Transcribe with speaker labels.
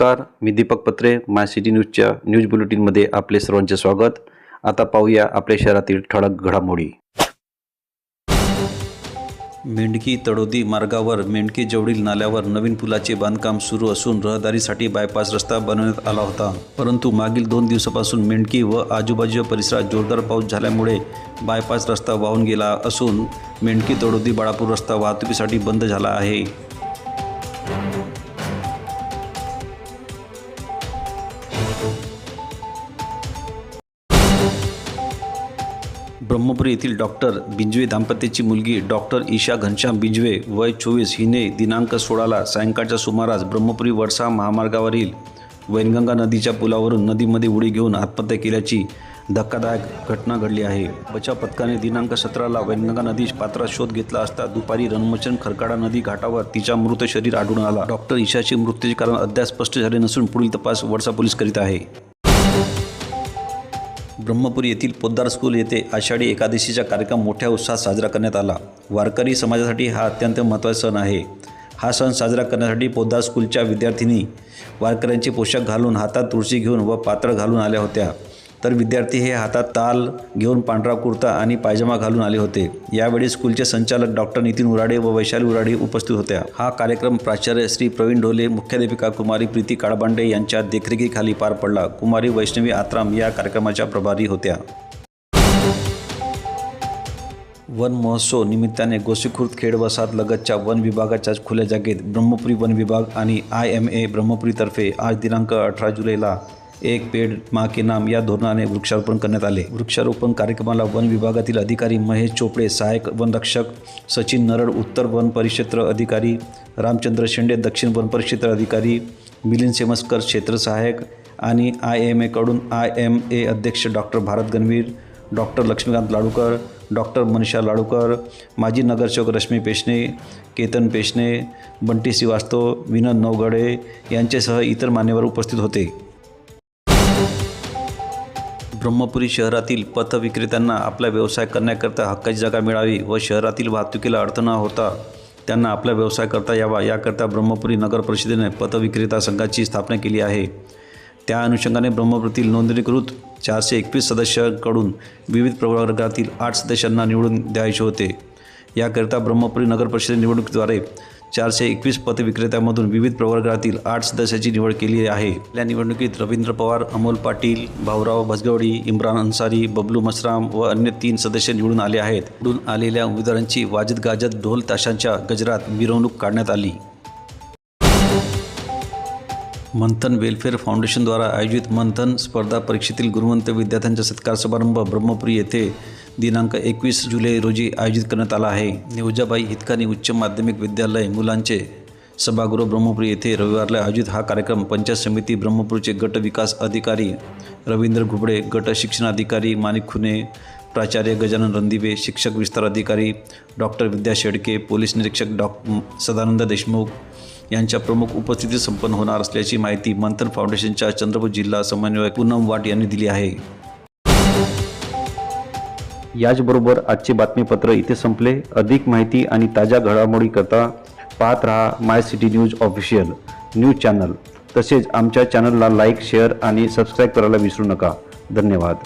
Speaker 1: नमस्कार मी दीपक पत्रे माय सिटी न्यूजच्या न्यूज बुलेटिनमध्ये आपले सर्वांचे स्वागत. आता पाहूया आपल्या शहरातील ठळक घडामोडी. मेंढकी तडोदी मार्गावर मेंढकी जवळील नाल्यावर नवीन पुलाचे बांधकाम सुरू असून रहदारीसाठी बायपास रस्ता बनवण्यात आला होता. परंतु मागील दोन दिवसापासून मेंढकी व आजूबाजूच्या परिसरात जोरदार पाऊस झाल्यामुळे बायपास रस्ता वाहून गेला असून मेंढकी तडोदी बाळापूर रस्ता वाहतुकीसाठी बंद झाला आहे. ब्रह्मपुरी येथील डॉक्टर बिंजवे दाम्पत्याची मुलगी डॉक्टर ईशा घनश्याम बिंजवे वय चोवीस हिने दिनांक सोळाला सायंकाळच्या सुमारास ब्रह्मपुरी वडसा महामार्गावरील वैनगंगा नदीच्या पुलावरून नदीमध्ये उडी घेऊन आत्महत्या केल्याची धक्कादायक घटना घडली आहे. बचाव पथकाने दिनांक सतराला वैनगंगा नदी पात्रात शोध घेतला असता दुपारी रणमचन खरकाडा नदी घाटावर तिच्या मृत शरीर आढळून आला. डॉक्टर ईशाचे मृत्यूचे कारण अद्याप स्पष्ट झाले नसून पुढील तपास वडसा पोलीस करीत आहे. ब्रह्मपुरी येथील पोद्दार स्कूल येथे आषाढी एकादशीचा कार्यक्रम मोठ्या उत्साहात साजरा करण्यात आला. वारकरी समाजासाठी हा अत्यंत महत्त्वाचा सण आहे. हा सण साजरा करण्यासाठी पोद्दार स्कूलच्या विद्यार्थिनी वारकऱ्यांचे पोशाख घालून हातात तुळशी घेऊन व पात्र घालून आल्या होत्या. तर विद्यार्थी हे हातात ताल घेऊन पांढरा कुर्ता आणि पायजमा घालून आले होते. यावेळी स्कूलचे संचालक डॉक्टर नितीन उराडे व वैशाली उराडे उपस्थित होत्या. हा कार्यक्रम प्राचार्य श्री प्रवीण ढोले मुख्याध्यापिका कुमारी प्रीती काळबांडे यांच्या देखरेखीखाली पार पडला. कुमारी वैष्णवी आत्राम या कार्यक्रमाच्या प्रभारी होत्या. वन महोत्सव निमित्ताने गोसीखुर्द खेड वसाहत लगतच्या वन विभागाच्या खुल्या जागेत ब्रह्मपुरी वन विभाग आणि आय एम ए ब्रह्मपुरीतर्फे आज दिनांक अठरा जुलैला एक पेड मा के नाम या धोरणाने वृक्षारोपण करण्यात आले. वृक्षारोपण कार्यक्रमाला वन विभागातील अधिकारी महेश चोपडे सहाय्यक वनरक्षक सचिन नरड उत्तर वन परिक्षेत्र अधिकारी रामचंद्र शेंडे दक्षिण वन परिक्षेत्र अधिकारी मिलिंद सेमस्कर क्षेत्र सहाय्यक आणि आय एम एकडून आय एम ए अध्यक्ष doctor Bharat Ganvir doctor Laxmikant Ladukar doctor Manisha Ladukar माजी नगरसेवक रश्मी पेशणे केतन पेशणे बंटी श्रीवास्तव विनोद नवगडे यांच्यासह इतर मान्यवर उपस्थित होते. ब्रह्मपुरी शहरातील पथविक्रेत्यांना आपला व्यवसाय करण्याकरता हक्काची जागा मिळावी व शहरातील वाहतुकीला अडथळा न होता त्यांना आपला व्यवसाय करता यावा याकरता ब्रह्मपुरी नगर परिषदेने पथविक्रेता संघाची स्थापना केली आहे. त्या अनुषंगाने ब्रह्मपुरीतील नोंदणीकृत चारशे एकवीस सदस्यांकडून विविध प्रवर्गातील आठ सदस्यांना निवडून द्यायचे होते. याकरिता ब्रह्मपुरी नगर परिषद निवडणुकीद्वारे चारशे एकवीस पथविक्रेत्यामधून विविध प्रवर्गातील आठ सदस्याची निवड केली आहे. या निवडणुकीत रवींद्र पवार अमोल पाटील भाऊराव भजगवडी इम्रान अन्सारी बबलू मसराम व अन्य तीन सदस्य निवडून आले आहेत. निवडून आलेल्या उमेदवारांची वाजत गाजत ढोल ताशांच्या गजरात मिरवणूक काढण्यात आली. मंथन वेलफेअर फाउंडेशनद्वारा आयोजित मंथन स्पर्धा परीक्षेतील गुणवंत विद्यार्थ्यांचा सत्कार समारंभ ब्रह्मपुरी येथे दिनांक एकवीस जुलै रोजी आयोजित करण्यात आला आहे. निवजाबाई हितकानी उच्च माध्यमिक विद्यालय मुलांचे सभागृह ब्रह्मपुरी येथे रविवारला आयोजित हा कार्यक्रम पंचायत समिती ब्रह्मपूरचे गट विकास अधिकारी रवींद्र घुबडे गट शिक्षणाधिकारी माणिक खुने प्राचार्य गजानन रणदिवे शिक्षक विस्तार अधिकारी डॉक्टर विद्या शेडके पोलीस निरीक्षक डॉ. सदानंद देशमुख यांच्या प्रमुख उपस्थितीत संपन्न होणार असल्याची माहिती मंथन फाउंडेशनच्या चंद्रपूर जिल्हा समन्वयक पूनम वाट यांनी दिली आहे. याचबरोबर आजचे बातमीपत्र इथे संपले. अधिक माहिती आणि ताज्या घडामोडी करता पाहत रहा my city news official news channel. तसेच आमच्या चॅनलला लाईक शेअर आणि सबस्क्राईब करायला विसरू नका. धन्यवाद.